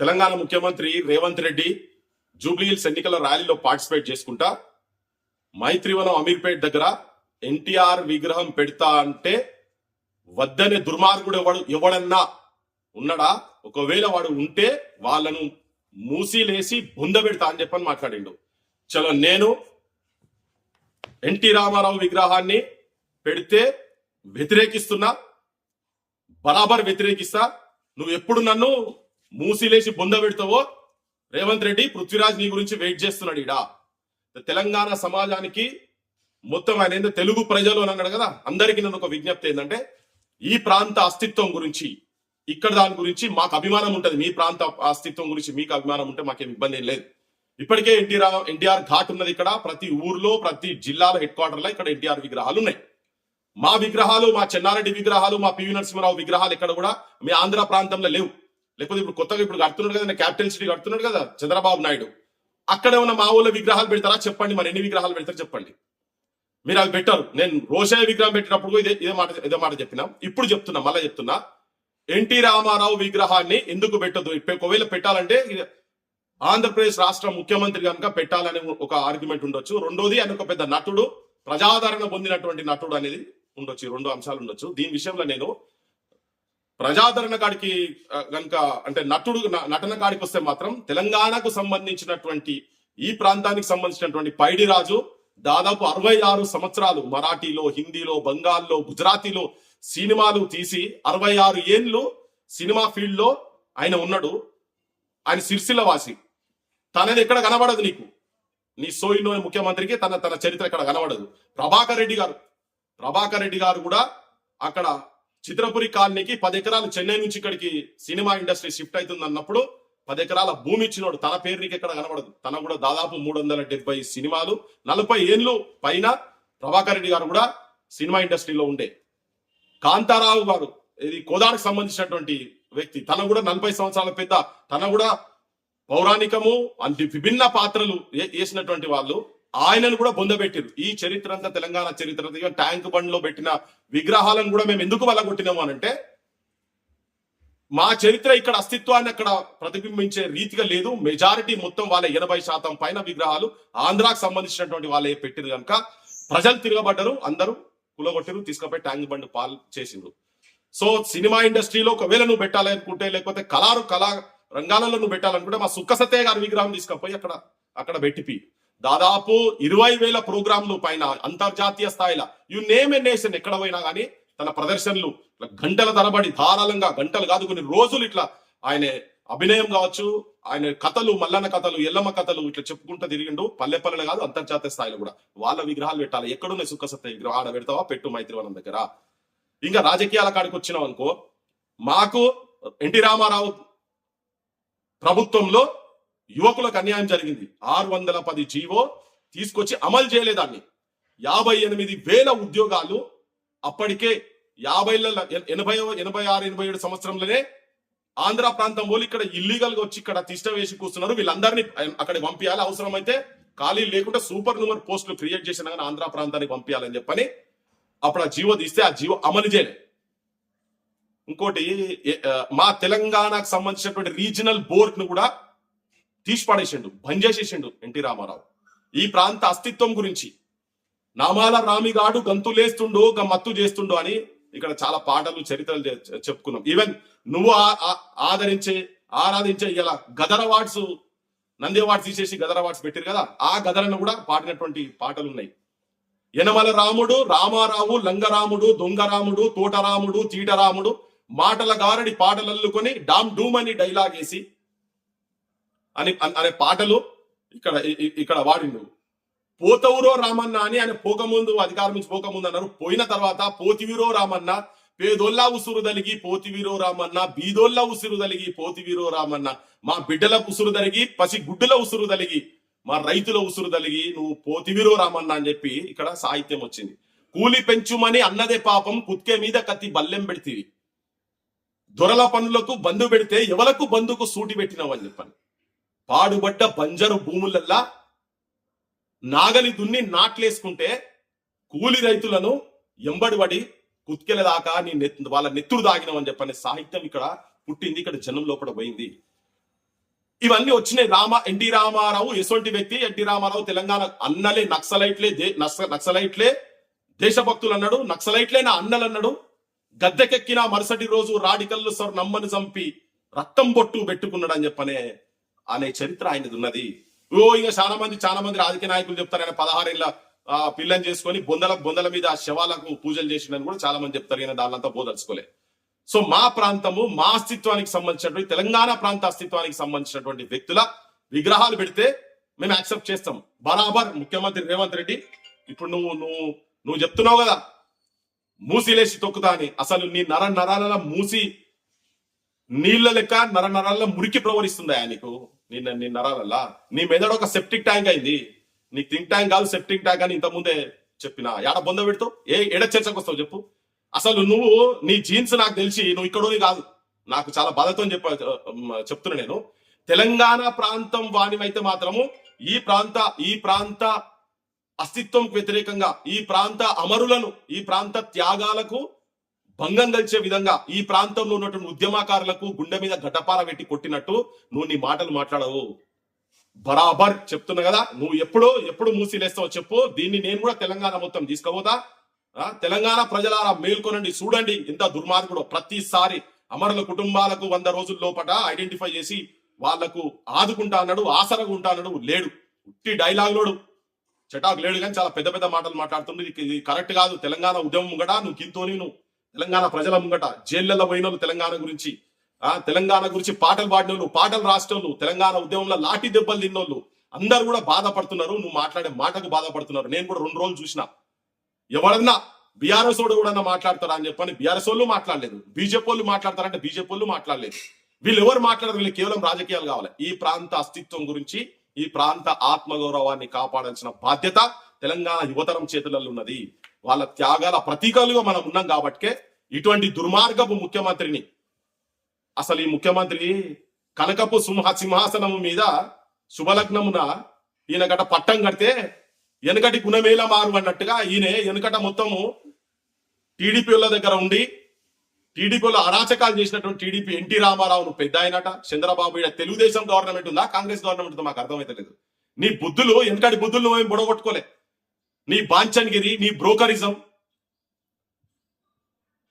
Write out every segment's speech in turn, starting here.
తెలంగాణ ముఖ్యమంత్రి రేవంత్ రెడ్డి జూబ్లీహిల్స్ ఎన్నికల ర్యాలీలో పార్టిసిపేట్ చేసుకుంటా మైత్రివనం అమీర్పేట్ దగ్గర ఎన్టీఆర్ విగ్రహం పెడతా అంటే వద్దనే దుర్మార్గుడు ఎవడు ఎవడన్నా ఉన్నాడా? ఒకవేళ వాడు ఉంటే వాళ్ళను మూసిలేసి బుంద పెడతా అని చెప్పని మాట్లాడిండు. చలో నేను ఎన్టీ రామారావు విగ్రహాన్ని పెడితే వ్యతిరేకిస్తున్నా బరాబర్ వ్యతిరేకిస్తా. నువ్వు ఎప్పుడు నన్ను మూసిలేసి బొంద పెడతావో? రేవంత్ రెడ్డి పృథ్వీరాజ్ నీ గురించి వెయిట్ చేస్తున్నాడు ఇడా తెలంగాణ సమాజానికి మొత్తం ఆయన ఏందో తెలుగు ప్రజలు అని అన్నాడు కదా అందరికీ నన్ను ఒక విజ్ఞప్తి ఏంటంటే ఈ ప్రాంత అస్తిత్వం గురించి ఇక్కడ దాని గురించి మాకు అభిమానం ఉంటుంది. మీ ప్రాంత అస్తిత్వం గురించి మీకు అభిమానం ఉంటే మాకేం ఇబ్బంది ఏం లేదు. ఇప్పటికే ఎన్టీఆర్ ఎన్టీఆర్ ఘాట్ ఉన్నది ఇక్కడ. ప్రతి ఊర్లో ప్రతి జిల్లాలో హెడ్ క్వార్టర్లో ఇక్కడ ఎన్టీఆర్ విగ్రహాలు ఉన్నాయి. మా విగ్రహాలు మా చెన్నారెడ్డి విగ్రహాలు మా పివి నరసింహరావు విగ్రహాలు ఇక్కడ కూడా మీ ఆంధ్ర ప్రాంతంలో లేవు. లేకపోతే ఇప్పుడు కొత్తగా ఇప్పుడు కడుతున్నాడు కదా క్యాపిటల్ సిటీ కడుతున్నాడు కదా చంద్రబాబు నాయుడు. అక్కడ ఉన్న మా ఊళ్ళో విగ్రహాలు పెడతారా? చెప్పండి మరి ఎన్ని విగ్రహాలు పెడతారు చెప్పండి. మీరు అది పెట్టారు. నేను రోషయ్య విగ్రహం పెట్టినప్పుడు ఇదే ఇదే మాట ఇదే మాట చెప్పినా. ఇప్పుడు చెప్తున్నా మళ్ళీ చెప్తున్నా. ఎన్టీ రామారావు విగ్రహాన్ని ఎందుకు పెట్టదు ఒకవేళ పెట్టాలంటే ఆంధ్రప్రదేశ్ రాష్ట్ర ముఖ్యమంత్రి కనుక పెట్టాలని ఒక ఆర్గ్యుమెంట్ ఉండొచ్చు. రెండోది ఆయన ఒక పెద్ద నటుడు. ప్రజాదరణ పొందినటువంటి నటుడు అనేది ఉండొచ్చు. రెండు అంశాలు ఉండొచ్చు. దీని విషయంలో నేను ప్రజాదరణ కాడికి కనుక అంటే నటుడు నటన కాడికి వస్తే మాత్రం తెలంగాణకు సంబంధించినటువంటి ఈ ప్రాంతానికి సంబంధించినటువంటి పైడి రాజు దాదాపు అరవై ఆరు సంవత్సరాలు మరాఠీలో హిందీలో బంగాల్లో గుజరాతీలో సినిమాలు తీసి అరవై ఆరు ఏళ్ళు సినిమా ఫీల్డ్లో ఆయన ఉన్నాడు. ఆయన సిరిసిల్ల వాసి తనది ఎక్కడ కనబడదు నీకు. నీ సోయిలోని ముఖ్యమంత్రికి తన తన చరిత్ర ఇక్కడ కనబడదు. ప్రభాకర్ రెడ్డి గారు. ప్రభాకర్ రెడ్డి గారు కూడా అక్కడ చిత్రపురి కాలనీకి పది ఎకరాలు చెన్నై నుంచి ఇక్కడికి సినిమా ఇండస్ట్రీ షిఫ్ట్ అవుతుంది అన్నప్పుడు పది ఎకరాల భూమి ఇచ్చినోడు తన పేరునికి ఎక్కడ కనబడదు. తన కూడా దాదాపు మూడు వందల డెబ్బై సినిమాలు నలభై ఏళ్ళు పైన ప్రభాకర్ రెడ్డి గారు కూడా సినిమా ఇండస్ట్రీలో ఉండే. కాంతారావు గారు ఇది కోదాడుకు సంబంధించినటువంటి వ్యక్తి. తన కూడా నలభై సంవత్సరాల పెద్ద తన కూడా పౌరాణికము అంటే విభిన్న పాత్రలు ఏ- వాళ్ళు. ఆయనను కూడా బొందబెట్టారు. ఈ చరిత్ర అంతా తెలంగాణ చరిత్ర ట్యాంక్ బండ్లో పెట్టిన విగ్రహాలను కూడా మేము ఎందుకు వలగొట్టినాము అని అంటే మా చరిత్ర ఇక్కడ అస్తిత్వాన్ని అక్కడ ప్రతిబింబించే రీతిగా లేదు. మెజారిటీ మొత్తం వాళ్ళ ఎనభై శాతం పైన విగ్రహాలు ఆంధ్రాకు సంబంధించినటువంటి వాళ్ళే పెట్టిరు కనుక ప్రజలు తిరగబడ్డరు అందరూ కులగొట్టిరు తీసుకుపోయి ట్యాంక్ బండ్ పాల్ చేసిండ్రు. సో సినిమా ఇండస్ట్రీలో ఒకవేళ నువ్వు పెట్టాలనుకుంటే లేకపోతే కళారు కళా రంగాలలో నువ్వు పెట్టాలనుకుంటే మా సుక్క గారి విగ్రహం తీసుకపోయి అక్కడ అక్కడ పెట్టిపి. దాదాపు ఇరవై వేల ప్రోగ్రాంలు పైన అంతర్జాతీయ స్థాయిలో యు నేమ్ ఎ నేషన్ ఎక్కడ పోయినా కానీ తన ప్రదర్శనలు ఇట్లా గంటల తరబడి ధారాళంగా గంటలు కాదు కొన్ని రోజులు ఇట్లా ఆయన అభినయం కావచ్చు ఆయన కథలు మల్లన్న కథలు ఎల్లమ్మ కథలు ఇట్లా చెప్పుకుంటూ తిరిగిండు. పల్లె పల్లెలు కాదు అంతర్జాతీయ స్థాయిలో కూడా. వాళ్ళ విగ్రహాలు పెట్టాలి. ఎక్కడున్నాయి సుఖసత్త విగ్రహం ఆడ పెడతావా? పెట్టు మైత్రివనం దగ్గర. ఇంకా రాజకీయాల కాడికి వచ్చినాం అనుకో మాకు ఎన్టీ రామారావు ప్రభుత్వంలో యువకులకు అన్యాయం జరిగింది. ఆరు వందల పది జీవో తీసుకొచ్చి అమలు చేయలేదాన్ని యాభై ఎనిమిది వేల ఉద్యోగాలు అప్పటికే యాభై ఎనభై ఎనభై ఆరు ఎనభై ఏడు సంవత్సరంలోనే ఆంధ్ర ప్రాంతం వాళ్ళు ఇక్కడ ఇల్లీగల్గా వచ్చి ఇక్కడ తిష్ట వేసి కూర్చున్నారు. వీళ్ళందరినీ అక్కడికి పంపించాలి. అవసరమైతే ఖాళీ లేకుండా సూపర్ నూమర్ పోస్టులు క్రియేట్ చేసిన కానీ ఆంధ్ర ప్రాంతానికి పంపించాలని చెప్పని అప్పుడు ఆ జీవో తీస్తే ఆ జీవో అమలు చేయలే. ఇంకోటి మా తెలంగాణకు సంబంధించినటువంటి రీజనల్ బోర్డ్ను కూడా తీసి పడేసిండు బంద్ చేసేసిండు ఎన్టీ రామారావు. ఈ ప్రాంత అస్తిత్వం గురించి. నామాల రామిగాడు గంతులేస్తుండు గ మత్తు చేస్తుండు అని ఇక్కడ చాలా పాటలు చరిత్రలు చెప్పుకున్నాం. ఈవెన్ నువ్వు ఆదరించే ఆరాధించే ఇలా గదర్ అవార్డ్స్ నంది అవార్డ్స్ తీసేసి గదర్ అవార్డ్స్ పెట్టారు కదా ఆ గదరను కూడా పాడినటువంటి పాటలు ఉన్నాయి యనమల రాముడు రామారావు లంగరాముడు దొంగరాముడు తోటరాముడు తీటరాముడు మాటల గారడి పాటలు అల్లుకొని డామ్ డూమ్ అని డైలాగ్ వేసి అని అనే పాటలు ఇక్కడ ఇక్కడ వాడిండు. పోతవురో రామన్న అని ఆయన పోకముందు అధికారం నుంచి పోకముందు అన్నారు. పోయిన తర్వాత పోతివిరో రామన్న పేదోళ్ళ ఉసురు దలిగి పోతివిరో రామన్న బీదోళ్ళ ఉసురు దలిగి పోతివిరో రామన్న మా బిడ్డల ఉసురు దలిగి పసి గుడ్డుల ఉసురు దలిగి మా రైతుల ఉసురు దలిగి నువ్వు పోతివిరో రామన్న అని చెప్పి ఇక్కడ సాహిత్యం వచ్చింది. కూలి పెంచుమని అన్నదే పాపం కుత్కే మీద కత్తి బల్లెం పెడితే దొరల పనులకు బంధు పెడితే ఎవలకు బంధుకు సూటి పెట్టినవని అని చెప్పని పాడుబడ్డ బంజరు భూములల్లా నాగలి దున్ని నాట్లేసుకుంటే కూలి రైతులను ఎంబడిబడి కుత్కెల దాకా నీ నెత్ వాళ్ళ నెత్తురు దాగినవని చెప్పనే సాహిత్యం ఇక్కడ పుట్టింది ఇక్కడ జనం లోపల పోయింది. ఇవన్నీ వచ్చినాయి. రామ ఎన్టీ రామారావు ఎటువంటి వ్యక్తి ఎన్టీ రామారావు తెలంగాణ అన్నలే నక్సలైట్లే దే- నక్సలైట్లే దేశభక్తులు అన్నాడు నక్సలైట్లే నా అన్నలు అన్నాడు గద్దెకెక్కిన మరుసటి రోజు రాడికల్లు సర్ నమ్మని చంపి రక్తం బొట్టు పెట్టుకున్నాడు అని చెప్పనే అనే చరిత్ర ఆయనది ఉన్నది. ఓ ఇంకా చాలా మంది చాలా మంది రాజకీయ నాయకులు చెప్తారు ఆయన పదహారేళ్ళ ఆ, పిల్లని చేసుకొని బొందల బొందల మీద శవాలకు పూజలు చేసిన కూడా చాలా మంది చెప్తారు. ఈయన దానిలంతా బోదలుచుకోలే. సో మా ప్రాంతము మా అస్తిత్వానికి సంబంధించినటువంటి తెలంగాణ ప్రాంత అస్తిత్వానికి సంబంధించినటువంటి వ్యక్తుల విగ్రహాలు పెడితే మేము యాక్సెప్ట్ చేస్తాం. బరాబర్ ముఖ్యమంత్రి రేవంత్ రెడ్డి ఇప్పుడు నువ్వు నువ్వు నువ్వు చెప్తున్నావు కదా మూసిలేసి తొక్కుతా అని. అసలు నీ నర నరాల మూసి నీళ్ళ లెక్క నర నరాల మురికి ప్రవరిస్తుందా నీకు? నీ నీ నరాలల్లా నీ మెదడు ఒక సెప్టిక్ ట్యాంక్ అయింది. నీ థింక్ ట్యాంక్ కాదు సెప్టిక్ ట్యాంక్ అని ఇంతకుముందే చెప్పిన. యాడ బొంద పెడతావు? ఏ ఎడ చర్చకు వస్తావు చెప్పు. అసలు నువ్వు నీ జీన్స్ నాకు తెలిసి నువ్వు ఇక్కడోని కాదు. నాకు చాలా బాధతో చెప్ప చెప్తున్నా నేను. తెలంగాణ ప్రాంతం వానివైతే మాత్రము ఈ ప్రాంత ఈ ప్రాంత అస్తిత్వం వ్యతిరేకంగా ఈ ప్రాంత అమరులను ఈ ప్రాంత త్యాగాలకు భంగం కలిసే విధంగా ఈ ప్రాంతంలో ఉన్నటువంటి ఉద్యమకారులకు గుండె మీద గటపార పెట్టి కొట్టినట్టు నువ్వు నీ మాటలు మాట్లాడవు. బరాబర్ చెప్తున్నా కదా నువ్వు ఎప్పుడు ఎప్పుడు మూసిలేస్తావో చెప్పు. దీన్ని నేను కూడా తెలంగాణ మొత్తం తీసుకోబోతా తెలంగాణ ప్రజలారా మేల్కొనండి చూడండి ఇంత దుర్మార్గుడు. ప్రతిసారి అమరుల కుటుంబాలకు వంద రోజుల లోపల ఐడెంటిఫై చేసి వాళ్ళకు ఆదుకుంటా అన్నాడు ఆసరగా ఉంటా అన్నాడు లేడు. ఉట్టి డైలాగులోడు చటాకు లేడు కానీ చాలా పెద్ద పెద్ద మాటలు మాట్లాడుతుంది ఇది- కరెక్ట్ కాదు. తెలంగాణ ఉద్యమం కూడా నువ్వు కింతోని నువ్వు. తెలంగాణ ప్రజల ముంగట జైళ్ళలో పోయిన వాళ్ళు తెలంగాణ గురించి ఆ తెలంగాణ గురించి పాటలు పాడినోళ్ళు పాటలు రాసేటోళ్ళు తెలంగాణ ఉద్యమంలో లాఠీ దెబ్బలు తిన్నోళ్ళు అందరు కూడా బాధపడుతున్నారు. నువ్వు మాట్లాడే మాటకు బాధపడుతున్నారు. నేను కూడా రెండు రోజులు చూసిన. ఎవరన్నా బీఆర్ఎస్ వాడు కూడా మాట్లాడతారా అని చెప్పని బీఆర్ఎస్ వాళ్ళు మాట్లాడలేదు. బీజేపీ వాళ్ళు మాట్లాడతారంటే బీజేపీ వాళ్ళు మాట్లాడలేదు. వీళ్ళు ఎవరు మాట్లాడరు? వీళ్ళు కేవలం రాజకీయాలు కావాలి. ఈ ప్రాంత అస్తిత్వం గురించి ఈ ప్రాంత ఆత్మగౌరవాన్ని కాపాడాల్సిన బాధ్యత తెలంగాణ యువతరం చేతులలో ఉన్నది. వాళ్ళ త్యాగాల ప్రతీకలుగా మనం ఉన్నాం కాబట్టి ఇటువంటి దుర్మార్గపు ముఖ్యమంత్రిని అసలు ఈ ముఖ్యమంత్రి కనకపు సింహ సింహాసనం మీద శుభలగ్నమున ఈయన గట పట్టం కడితే వెనకటి గుణమేల మారు అన్నట్టుగా ఈయన వెనకట మొత్తము టీడీపీల వాళ్ళ దగ్గర ఉండి టీడీపీలో అరాచకాలు చేసినటువంటి టీడీపీ ఎన్టీ రామారావును పెద్ద ఆయనట చంద్రబాబు ఈడ తెలుగుదేశం గవర్నమెంట్ ఉందా కాంగ్రెస్ గవర్నమెంట్ ఉందా మాకు అర్థమైతలేదు. నీ బుద్ధులు వెనకటి బుద్ధులు నువ్వేం బుడగొట్టుకోలే. నీ బాంచన్గిరి నీ బ్రోకరిజం.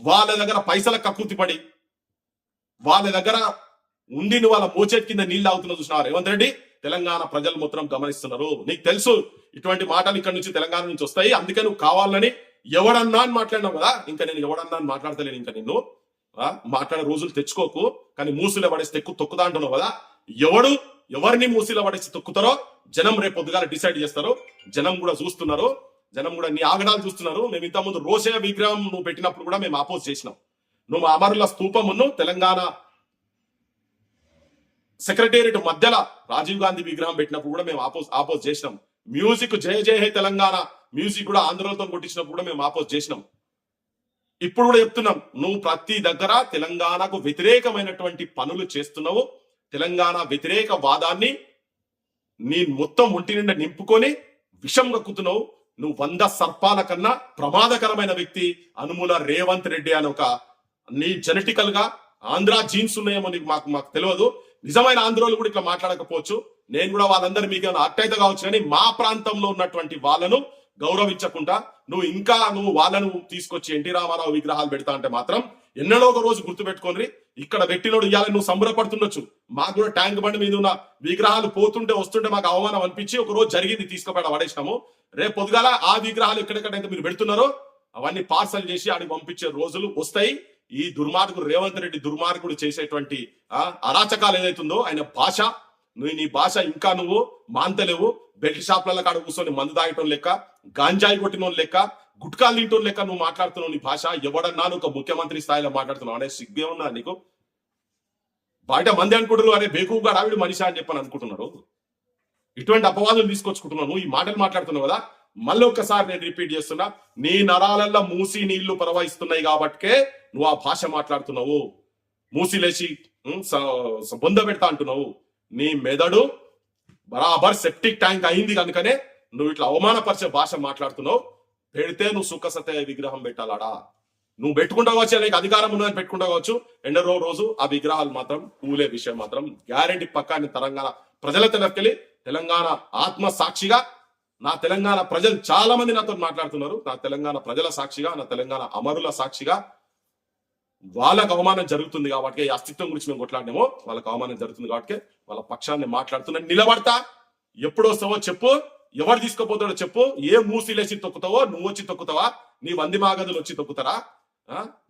వాళ్ళ దగ్గర పైసల కక్కుర్తి పడి వాళ్ళ దగ్గర ఉండి వాళ్ళ మోచేతి కింద నీళ్ళు అవుతున్నా చూసినారు రేవంత్ రెడ్డి? తెలంగాణ ప్రజలు మొత్తం గమనిస్తున్నారు. నీకు తెలుసు ఇటువంటి మాటలు ఇక్కడ నుంచి తెలంగాణ నుంచి వస్తాయి. అందుకే నువ్వు కావాలని ఎవడన్నా అని మాట్లాడినావు కదా? ఇంకా నేను ఎవడన్నా అని మాట్లాడతలేను ఇంకా నిన్ను. మాట్లాడే రోజులు తెచ్చుకోకు కానీ మూసులు పడేసి తెక్కు తొక్కుదా అంటున్నావు కదా? ఎవడు ఎవరిని మూసిలో పడేసి తొక్కుతారో జనం రేపు పొద్దుగాల డిసైడ్ చేస్తారు. జనం కూడా చూస్తున్నారు. జనం కూడా నీ ఆగడాలు చూస్తున్నారు. మేము ఇంతకుముందు రోషయ్య విగ్రహం నువ్వు పెట్టినప్పుడు కూడా మేము ఆపోజ్ చేసినాం. నువ్వు అమరుల స్థూపమును తెలంగాణ సెక్రటేరియట్ మధ్యలో రాజీవ్ గాంధీ విగ్రహం పెట్టినప్పుడు కూడా మేము ఆపోజ్ ఆపోజ్ చేసినాం. మ్యూజిక్ జయ జయ హే తెలంగాణ మ్యూజిక్ కూడా ఆంధ్రతో కొట్టించినప్పుడు కూడా మేము ఆపోజ్ చేసినాం. ఇప్పుడు కూడా చెప్తున్నాం నువ్వు ప్రతి దగ్గర తెలంగాణకు వ్యతిరేకమైనటువంటి పనులు చేస్తున్నావు. తెలంగాణ వ్యతిరేక వాదాన్ని నీ మొత్తం ఒంటి నిండా నింపుకొని విషం కక్కుతున్నావు. నువ్వు వంద సర్పాల కన్నా ప్రమాదకరమైన వ్యక్తి అనుముల రేవంత్ రెడ్డి అని ఒక నీ జెనెటికల్గా ఆంధ్ర జీన్స్ ఉన్నాయేమో నీకు మాకు మాకు తెలియదు. నిజమైన ఆంధ్రోలు కూడా ఇట్లా మాట్లాడకపోవచ్చు. నేను కూడా వాళ్ళందరూ మీకు అట్టయిత కావచ్చు కానీ మా ప్రాంతంలో ఉన్నటువంటి వాళ్ళను గౌరవించకుండా నువ్వు ఇంకా నువ్వు వాళ్ళను తీసుకొచ్చి ఎన్టీ రామారావు విగ్రహాలు పెడతా అంటే మాత్రం ఎన్నడో ఒక రోజు గుర్తుపెట్టుకోని ఇక్కడ పెట్టినోడు ఇవాళ నువ్వు సంబరపడుతుండొచ్చు. మాకు కూడా ట్యాంక్ బండి మీద ఉన్న విగ్రహాలు పోతుంటే వస్తుంటే మాకు అవమానం అనిపించి ఒక రోజు జరిగింది తీసుకుపోయి పడేసినాము. రేపు పొద్దుగాల ఆ విగ్రహాలు ఎక్కడెక్కడైతే మీరు పెడుతున్నారో అవన్నీ పార్సల్ చేసి ఆడికి పంపించే రోజులు వస్తాయి. ఈ దుర్మార్గుడు రేవంత్ రెడ్డి దుర్మార్గుడు చేసేటువంటి ఆ అరాచకాలు ఏదైతుందో ఆయన భాష నువ్వు నీ భాష ఇంకా నువ్వు మాంతలేవు. బెల్ట్ షాప్లలో కాడ కూర్చొని మందు తాగటం లెక్క గాంజాయి కొట్టిన లెక్క గుట్కాలు తింటోన్ లెక్క నువ్వు మాట్లాడుతున్నావు నీ భాష. ఎవడన్నా ఒక ముఖ్యమంత్రి స్థాయిలో మాట్లాడుతున్నావు. అనే సిగ్గే ఉన్నా నీకు? బయట మంది అనుకుంటున్నారు అరే బేకుగా ఆవిడ మనిషి అని చెప్పని అనుకుంటున్నారు. ఇటువంటి అపవాదులు తీసుకొచ్చుకుంటున్నావు ఈ మాటలు మాట్లాడుతున్నావు కదా. మళ్ళీ ఒక్కసారి నేను రిపీట్ చేస్తున్నా. నీ నరాలల్లో మూసి నీళ్ళు ప్రవహిస్తున్నాయి కాబట్టికే నువ్వు ఆ భాష మాట్లాడుతున్నావు. మూసి లేచి బొంద పెడతా అంటున్నావు. నీ మెదడు బరాబర్ సెప్టిక్ ట్యాంక్ అయింది కనుకనే నువ్వు ఇట్లా అవమానపరిచే భాష మాట్లాడుతున్నావు. పెడితే నువ్వు సుఖసత్య విగ్రహం పెట్టాలడా? నువ్వు పెట్టుకుంటా కావచ్చు నీకు అధికారం ఉన్నదని పెట్టుకుంటా కావచ్చు ఎండరో రోజు ఆ విగ్రహాలు మాత్రం కూలే విషయం మాత్రం గ్యారెంటీ పక్కాని తెలంగాణ ప్రజల తెలకెళ్ళి తెలంగాణ ఆత్మ సాక్షిగా నా తెలంగాణ ప్రజలు చాలా మంది నాతో మాట్లాడుతున్నారు. నా తెలంగాణ ప్రజల సాక్షిగా నా తెలంగాణ అమరుల సాక్షిగా వాళ్ళకు అవమానం జరుగుతుంది కాబట్టి ఈ అస్తిత్వం గురించి మేము కొట్లాడినేమో వాళ్ళకు అవమానం జరుగుతుంది కాబట్టి వాళ్ళ పక్షాన్ని మాట్లాడుతున్నా నిలబడతా. ఎప్పుడు వస్తావో చెప్పు. ఎవరు తీసుకుపోతాడో చెప్పు. ఏ మూసీలేసి తొక్కుతావో నువ్వు వచ్చి తొక్కుతావా? నీ వంది మాగదులు వచ్చి తొక్కుతారా?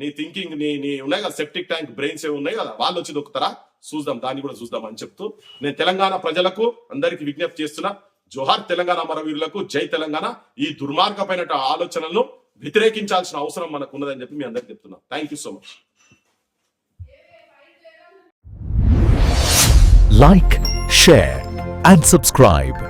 నీ థింకింగ్ నీ నీ ఉన్నాయి కదా సెప్టిక్ ట్యాంక్ బ్రెయిన్స్ ఏమి ఉన్నాయి కదా వాళ్ళు వచ్చి తొక్కుతారా? చూద్దాం దాన్ని కూడా చూద్దాం అని చెప్తూ. నేను తెలంగాణ ప్రజలకు అందరికి విజ్ఞప్తి చేస్తున్నా జోహార్ తెలంగాణ మరవీరులకు జై తెలంగాణ. ఈ దుర్మార్గమైన ఆలోచనలను వ్యతిరేకించాల్సిన అవసరం మనకు ఉన్నదని చెప్పి మీ అందరికి చెప్తున్నా. Thank you so much like share and subscribe